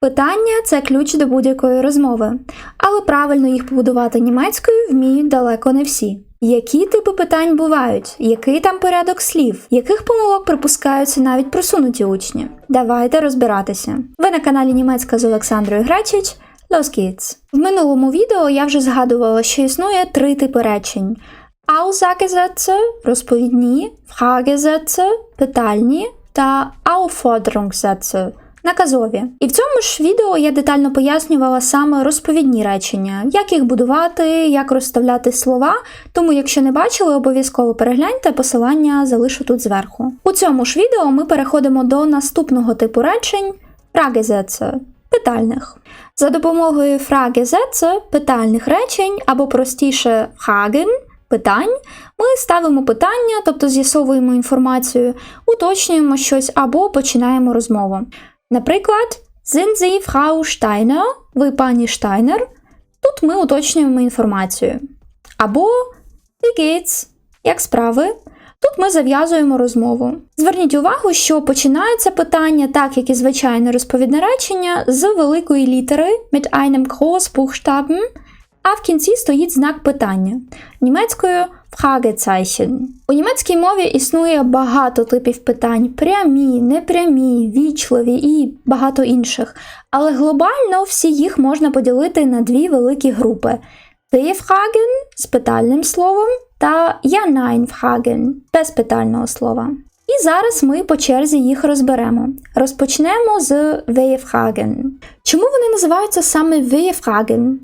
Питання це ключ до будь-якої розмови, але правильно їх побудувати німецькою вміють далеко не всі. Які типи питань бувають? Який там порядок слів? Яких помилок припускаються навіть просунуті учні? Давайте розбиратися. Ви на каналі Німецька з Олександрою Гречич. Los geht's! В минулому відео я вже згадувала, що існує три типи речень: Aussagesätze – розповідні, Fragesätze – питальні та Aufforderungssätze – наказові. І в цьому ж відео я детально пояснювала саме розповідні речення, як їх будувати, як розставляти слова. Тому, якщо не бачили, обов'язково перегляньте посилання залишу тут зверху. У цьому ж відео ми переходимо до наступного типу речень Fragesätze – питальних. За допомогою Fragesätze – питальних речень або простіше Fragen – питань, ми ставимо питання, тобто з'ясовуємо інформацію, уточнюємо щось або починаємо розмову. Наприклад, sind Sie Frau Steiner? Ви пані Штайнер? Тут ми уточнюємо інформацію. Або Wie geht's? Як справи? Тут ми зав'язуємо розмову. Зверніть увагу, що починається питання, так як і звичайне розповідне речення, з великої літери mit einem Großbuchstaben, а в кінці стоїть знак питання німецькою Fragezeichen. У німецькій мові існує багато типів питань: прямі, непрямі, вічливі і багато інших. Але глобально всі їх можна поділити на дві великі групи: P-Fragen з питальним словом та Ja-Nein-Fragen без питального слова. І зараз ми по черзі їх розберемо. Розпочнемо з W-Fragen. Чому вони називаються саме W-Fragen?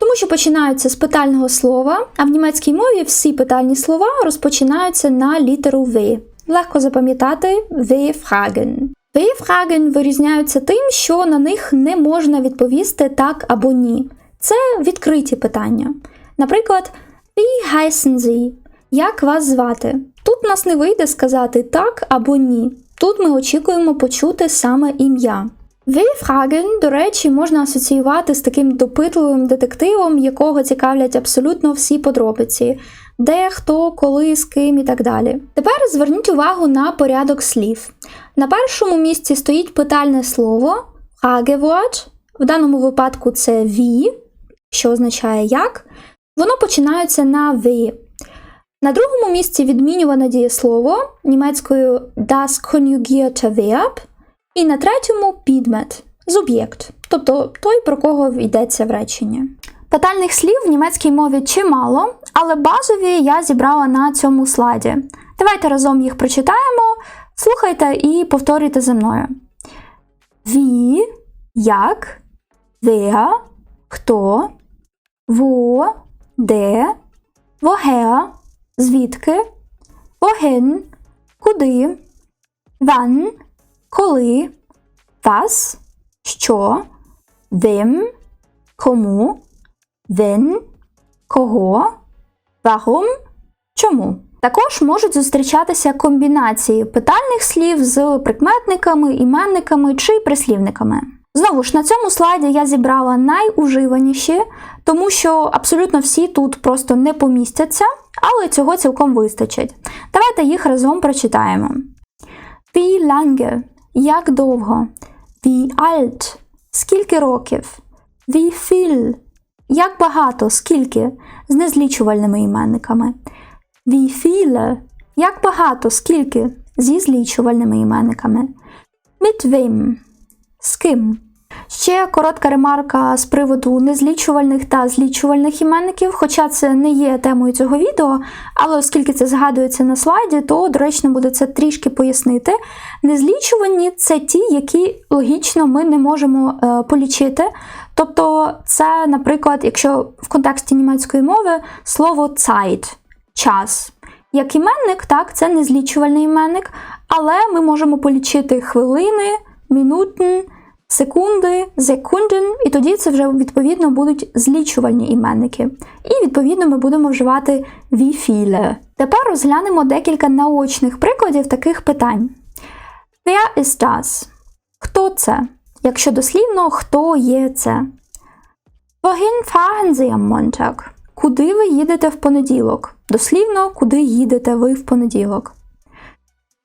Тому що починаються з питального слова, а в німецькій мові всі питальні слова розпочинаються на літеру В. Легко запам'ятати W-Fragen. W-Fragen вирізняються тим, що на них не можна відповісти так або ні. Це відкриті питання. Наприклад, Wie heißen Sie? Як вас звати? Тут нас не вийде сказати так або ні. Тут ми очікуємо почути саме ім'я. W-Fragen, до речі, можна асоціювати з таким допитливим детективом, якого цікавлять абсолютно всі подробиці, де, хто, коли, з ким і так далі. Тепер зверніть увагу на порядок слів. На першому місці стоїть питальне слово Fragewort, в даному випадку це wie, що означає як. Воно починається на «в». На другому місці відмінюване дієслово німецькою das konjugierte Verb, і на третьому підмет суб'єкт, тобто той, про кого йдеться в реченні. Питальних слів в німецькій мові чимало, але базові я зібрала на цьому слайді. Давайте разом їх прочитаємо, слухайте і повторюйте за мною. Wie, як, wer, хто, wo, де, woher, звідки, wohin, куди, wann, коли, was, що, wem, кому, wen, кого, warum, чому. Також можуть зустрічатися комбінації питальних слів з прикметниками, іменниками чи прислівниками. Знову ж на цьому слайді я зібрала найуживаніші, тому що абсолютно всі тут просто не помістяться, але цього цілком вистачить. Давайте їх разом прочитаємо. Wie lange – як довго? Wie alt – скільки років? Wie viel – як багато, скільки? З незлічувальними іменниками. Wie viele – як багато, скільки? Зі злічувальними іменниками. Mit wem – з ким? Ще коротка ремарка з приводу незлічувальних та злічувальних іменників, хоча це не є темою цього відео, але оскільки це згадується на слайді, то доречно буде це трішки пояснити. Незлічувані це ті, які логічно ми не можемо е, полічити. Тобто, це, наприклад, якщо в контексті німецької мови слово Zeit – час. Як іменник, так, це незлічувальний іменник, але ми можемо полічити хвилини, мінутен, секунди, секунден, і тоді це вже відповідно будуть злічувальні іменники. І відповідно ми будемо вживати viele. Тепер розглянемо декілька наочних прикладів таких питань. Wer ist das? Хто це? Якщо дослівно, хто є це? Wohin fahren Sie am Montag? Куди ви їдете в понеділок? Дослівно, куди їдете ви в понеділок?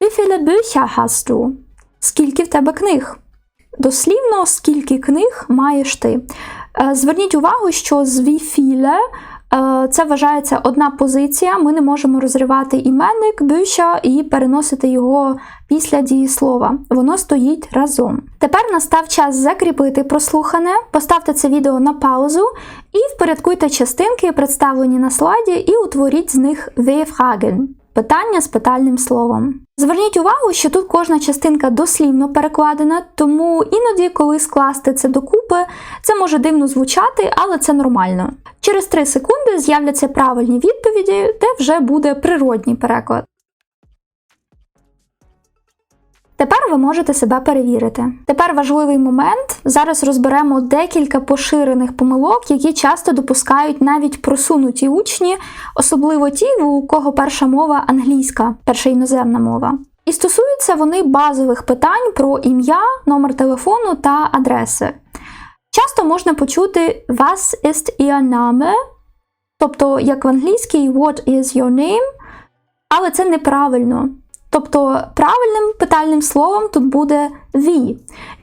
Wie viele Bücher hast du? Скільки в тебе книг? Дослівно, скільки книг маєш ти. Е, зверніть увагу, що з віфіле це вважається одна позиція. Ми не можемо розривати іменник бюша і переносити його після дієслова. Воно стоїть разом. Тепер настав час закріпити прослухане, поставте це відео на паузу і впорядкуйте частинки, представлені на слайді, і утворіть з них V-Fragen питання з питальним словом. Зверніть увагу, що тут кожна частинка дослівно перекладена, тому іноді, коли скласти це докупи, це може дивно звучати, але це нормально. Через 3 секунди з'являться правильні відповіді, де вже буде природній переклад. Тепер ви можете себе перевірити. Тепер важливий момент. Зараз розберемо декілька поширених помилок, які часто допускають навіть просунуті учні, особливо ті, у кого перша мова англійська, перша іноземна мова. І стосуються вони базових питань про ім'я, номер телефону та адреси. Часто можна почути Was ist Ihr Name? Тобто, як в англійській What is your name? Але це неправильно. Тобто правильним питальним словом тут буде «wie».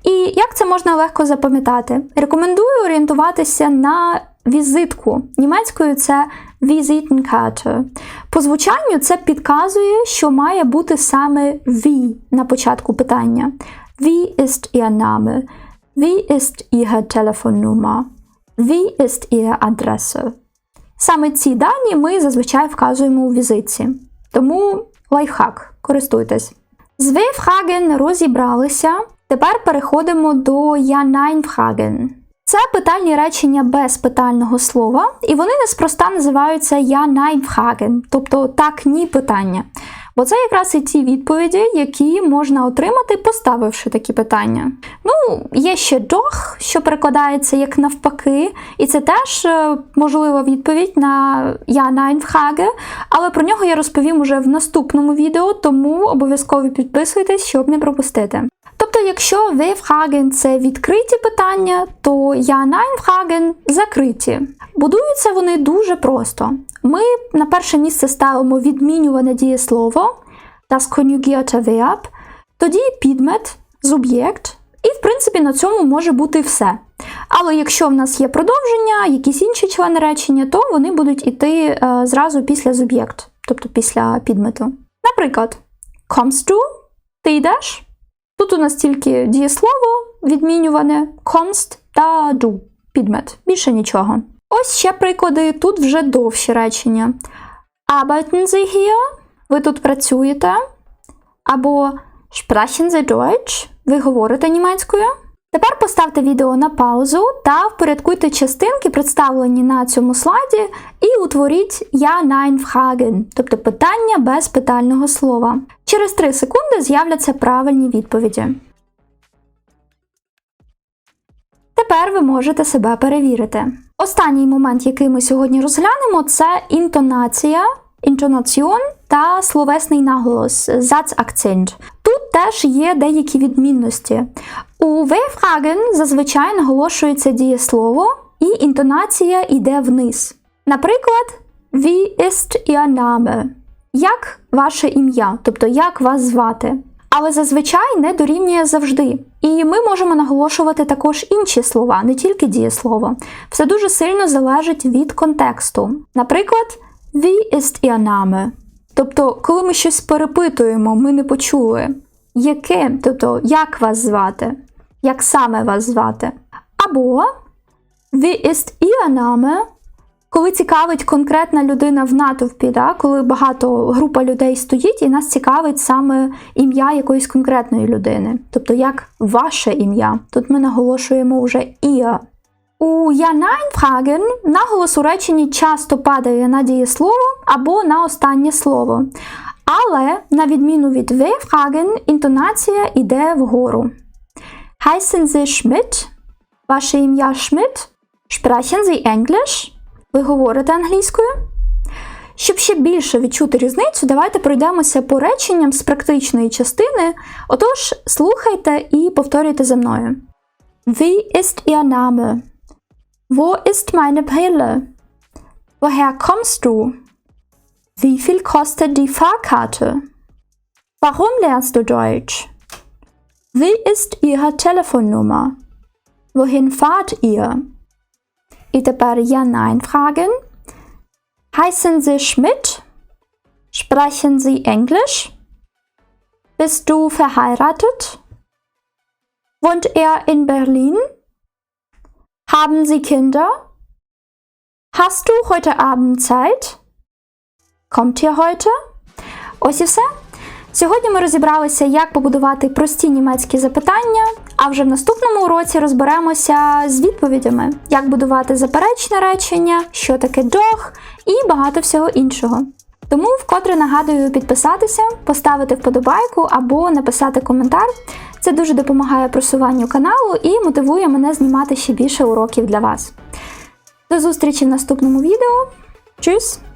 І як це можна легко запам'ятати? Рекомендую орієнтуватися на візитку. Німецькою це Visitenkarte. По звучанню це підказує, що має бути саме «wie» на початку питання. Wie ist Ihr Name? Wie ist Ihre Telefonnummer? Wie ist Ihre Adresse? Саме ці дані ми зазвичай вказуємо у візитці. Тому лайфхак, користуйтесь. З Вейфхаген розібралися. Тепер переходимо до Янайнфхаген. Це питальні речення без питального слова, і вони неспроста називаються Янайнфхаген, тобто так ні питання. Бо це якраз і ті відповіді, які можна отримати, поставивши такі питання. Ну, є ще дох, що перекладається як навпаки, і це теж е, можлива відповідь на Яна Frage», але про нього я розповім уже в наступному відео, тому обов'язково підписуйтесь, щоб не пропустити. Тобто, якщо V-Fragen – це відкриті питання, то я Fragen – закриті. Будуються вони дуже просто. Ми на перше місце ставимо відмінюване дієслово, das konjugierte Verb, тоді підмет, суб'єкт, і, в принципі, на цьому може бути все. Але якщо в нас є продовження, якісь інші члени речення, то вони будуть іти е, зразу після суб'єкт, тобто після підмету. Наприклад, kommst du? Ти йдеш? Тут у нас тільки дієслово відмінюване, kommst та du, підмет. Більше нічого. Ось ще приклади, тут вже довші речення. Arbeiten Sie hier? Ви тут працюєте? Або Sprechen Sie Deutsch? Ви говорите німецькою? Тепер поставте відео на паузу та впорядкуйте частинки, представлені на цьому слайді, і утворіть Ja Nein тобто питання без питального слова. Через 3 секунди з'являться правильні відповіді. Тепер ви можете себе перевірити. Останній момент, який ми сьогодні розглянемо, це інтонація, інтонаціон та словесний наголос, зац-акцент. Тут теж є деякі відмінності. У V-Fragen зазвичай наголошується дієслово, і інтонація йде вниз. Наприклад, Wie ist Ihr Name? Як ваше ім'я, тобто як вас звати. Але зазвичай не дорівнює завжди. І ми можемо наголошувати також інші слова, не тільки дієслово. Все дуже сильно залежить від контексту. Наприклад, Wie ist Ihr Name? Тобто, коли ми щось перепитуємо, ми не почули. Яке, тобто, як вас звати? Як саме вас звати? Або Wie ist Ihr? Коли цікавить конкретна людина в натовпі, да? коли багато група людей стоїть, і нас цікавить саме ім'я якоїсь конкретної людини. Тобто, як ваше ім'я. Тут ми наголошуємо вже «ihr». У «ja nein fragen» наголос у реченні часто падає на дієслово або на останнє слово. Але, на відміну від «we fragen», інтонація йде вгору. Heißen Sie Schmidt? Ваше ім'я Шмидт? Sprechen Sie English? Ви говорите англійською? Щоб ще більше відчути різницю, давайте пройдемося по реченням з практичної частини. Отож, слухайте і повторюйте за мною. Wie ist Ihr Name? Wo ist meine Brille? Woher kommst du? Wie viel kostet die Fahrkarte? Warum lernst du Deutsch? Wie ist Ihre Telefonnummer? Wohin fahrt ihr? Bitte Ja Nein fragen. Heißen Sie Schmidt? Sprechen Sie Englisch? Bist du verheiratet? Wohnt er in Berlin? Haben Sie Kinder? Hast du heute Abend Zeit? Kommt ihr heute? Ось і все. Сьогодні ми розібралися, як побудувати прості німецькі запитання, а вже в наступному уроці розберемося з відповідями, як будувати заперечне речення, що таке дох і багато всього іншого. Тому вкотре нагадую підписатися, поставити вподобайку або написати коментар. Це дуже допомагає просуванню каналу і мотивує мене знімати ще більше уроків для вас. До зустрічі в наступному відео. Тschüss!